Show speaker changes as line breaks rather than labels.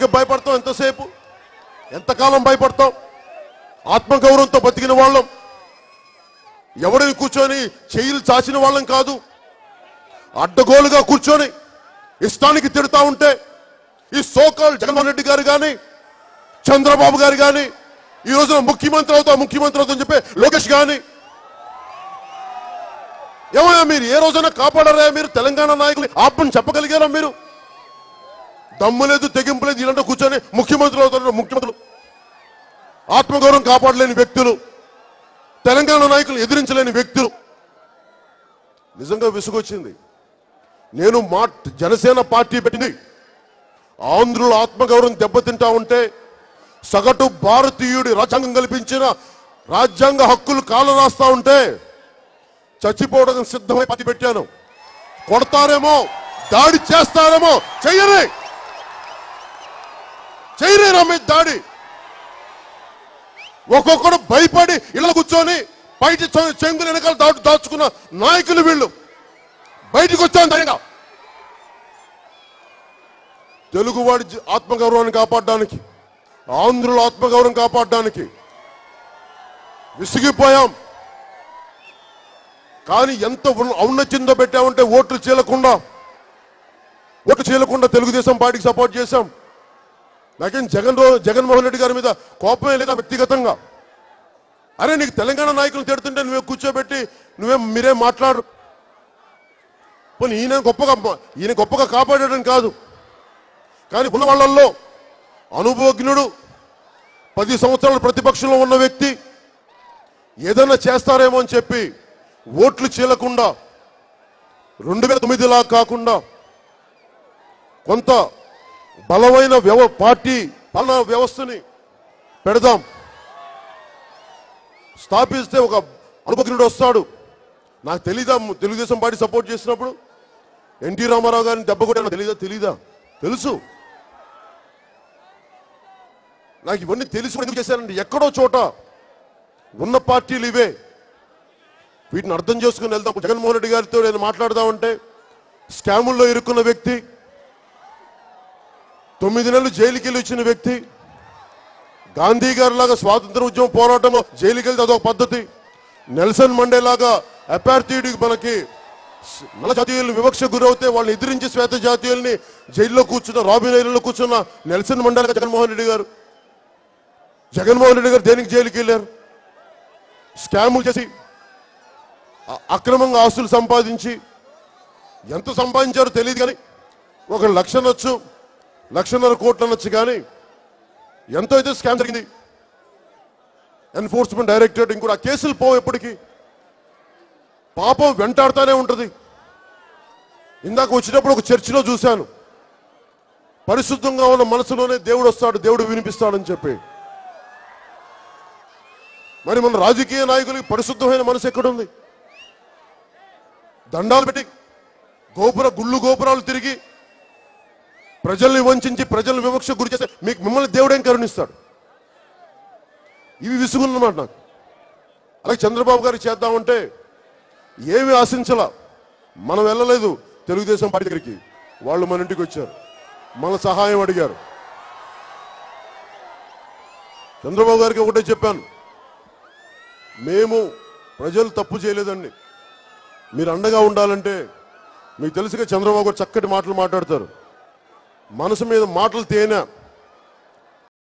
వాళ్ళకి భయపడతాం ఎంతసేపు? ఎంతకాలం భయపడతాం ఆత్మగౌరవంతో బతికిన వాళ్ళం. ఎవడిని కూర్చొని చెయ్యిలు చాచిన వాళ్ళం కాదు. అడ్డగోలుగా కూర్చొని ఇష్టానికి తిడతా ఉంటే ఈ సోకాల్ జగన్మోహన్ రెడ్డి గారు కానీ చంద్రబాబు గారు కానీ ఈ రోజున ముఖ్యమంత్రి అవుతా ముఖ్యమంత్రి అవుతా అని చెప్పి లోకేష్ కానీ ఏమయ్యా మీరు? ఏ రోజైనా కాపాడారా మీరు? తెలంగాణ నాయకులు ఆపని చెప్పగలిగారా మీరు? దమ్ము లేదు తెగింపు లేదు ఇలాంటి కూర్చొని ముఖ్యమంత్రులు అవుతారు ముఖ్యమంత్రులు. ఆత్మగౌరవం కాపాడలేని వ్యక్తులు తెలంగాణ నాయకులు ఎదిరించలేని వ్యక్తులు. నిజంగా విసుగొచ్చింది. నేను మా జనసేన పార్టీ పెట్టింది. ఆంధ్రుల ఆత్మగౌరవం దెబ్బతింటా ఉంటే సగటు భారతీయుడి రాజ్యాంగం కల్పించిన రాజ్యాంగ హక్కులు కాలు రాస్తా ఉంటే చచ్చిపోవడం సిద్ధమై పతి పెట్టాను. కొడతారేమో దాడి చేస్తారేమో చెయ్యరే! చెయ్యరే మీద దాడి. ఒక్కొక్కడు భయపడి ఇళ్ళ కూర్చొని బయట చెంగుల వెనకాల దాటు దాచుకున్న నాయకులు వీళ్ళు. బయటికి వచ్చాను ధైర్యంగా. తెలుగువాడి ఆత్మగౌరవాన్ని కాపాడడానికి ఆంధ్రుల ఆత్మగౌరవం కాపాడడానికి విసిగిపోయాం. కానీ ఎంత ఉన్న- ఔన్నత్యంతో పెట్టామంటే ఓట్లు చీలకుండా ఓట్లు చీలకుండా తెలుగుదేశం పార్టీకి సపోర్ట్ చేశాం. నాకేం జగన్ జగన్మోహన్ రెడ్డి గారి మీద కోపమే లేదా వ్యక్తిగతంగా? అరే నీకు తెలంగాణ నాయకులు తిడుతుంటే నువ్వే కూర్చోబెట్టి నువ్వే మీరే మాట్లాడు పోనీ ఈయన గొప్పగా ఈయన గొప్పగా కాపాడడం కాదు. కానీ ఉన్న వాళ్ళల్లో అనుభవజ్ఞుడు పది సంవత్సరాలు ప్రతిపక్షంలో ఉన్న వ్యక్తి ఏదైనా చేస్తారేమో అని చెప్పి ఓట్లు చీలకుండా రెండు వేల తొమ్మిదిలా కాకుండా కొంత బలమైన వ్యవ పార్టీ పాలనా వ్యవస్థని పెడదాం. స్థాపిస్తే ఒక అనుభవజ్ఞుడు వస్తాడు. నాకు తెలీదా? తెలుగుదేశం పార్టీ సపోర్ట్ చేసినప్పుడు? ఎన్టీ రామారావు గారిని దెబ్బ కొట్టాను తెలీదా? తెలీదా? తెలుసు. నాకు ఇవన్నీ తెలిసి ఎందుకు చేశానండి ఎక్కడో చోట ఉన్న పార్టీలు ఇవే. వీటిని అర్థం చేసుకుని వెళ్తాం జగన్మోహన్ రెడ్డి గారితో నేను మాట్లాడదామంటే స్కాముల్లో ఇరుక్కున్న వ్యక్తి తొమ్మిది నెలలు జైలుకి వెళ్ళి వచ్చిన వ్యక్తి గాంధీ గారి లాగా స్వాతంత్ర ఉద్యమం పోరాటం జైలుకి వెళ్తే అదొక పద్ధతి. నెల్సన్ మండే లాగా అపార్థియుడికి మనకి నల్ల జాతీయులు వివక్ష గురవుతే వాళ్ళని ఎదిరించి శ్వేత జాతీయుల్ని జైల్లో కూర్చున్న రాబిన్ ఐలండ్లో కూర్చున్న నెల్సన్ మండేలాగా జగన్మోహన్ రెడ్డి గారు. జగన్మోహన్ రెడ్డి గారు దేనికి జైలుకి వెళ్ళారు స్కాములు చేసి అక్రమంగా ఆస్తులు సంపాదించి ఎంత సంపాదించారో తెలియదు కానీ ఒక లక్ష నచ్చు లక్షన్నర కోట్లు అనొచ్చు కానీ ఎంతో అయితే స్కామ్ జరిగింది. ఎన్ఫోర్స్మెంట్ డైరెక్టరేట్ ఇంకో ఆ కేసులు పోవు ఎప్పటికీ. పాపం వెంటాడుతూనే ఉంటుంది. ఇందాక వచ్చినప్పుడు ఒక చర్చిలో చూశాను. పరిశుద్ధంగా ఉన్న మనసులోనే దేవుడు వస్తాడు దేవుడు వినిపిస్తాడని చెప్పి. మరి మన రాజకీయ నాయకులకి పరిశుద్ధమైన మనసు ఎక్కడుంది? దండాలు పెట్టి గోపుర గుళ్ళు గోపురాలు తిరిగి ప్రజల్ని వంచి ప్రజలను వివక్ష గురి చేస్తే మీకు మిమ్మల్ని దేవుడేం కరుణిస్తాడు? ఇవి విసుగున్నమాట నాకు. అలాగే చంద్రబాబు గారికి చేద్దామంటే ఏమి ఆశించలా. మనం వెళ్ళలేదు తెలుగుదేశం పార్టీ దగ్గరికి. వాళ్ళు మన ఇంటికి వచ్చారు. మన సహాయం అడిగారు. చంద్రబాబు గారికి ఒకటే చెప్పాను. మేము ప్రజలు తప్పు చేయలేదండి. మీరు అండగా ఉండాలంటే మీకు తెలుసుగా చంద్రబాబు గారు చక్కటి మాటలు మాట్లాడతారు. మనసు మీద మాటలు తేనె?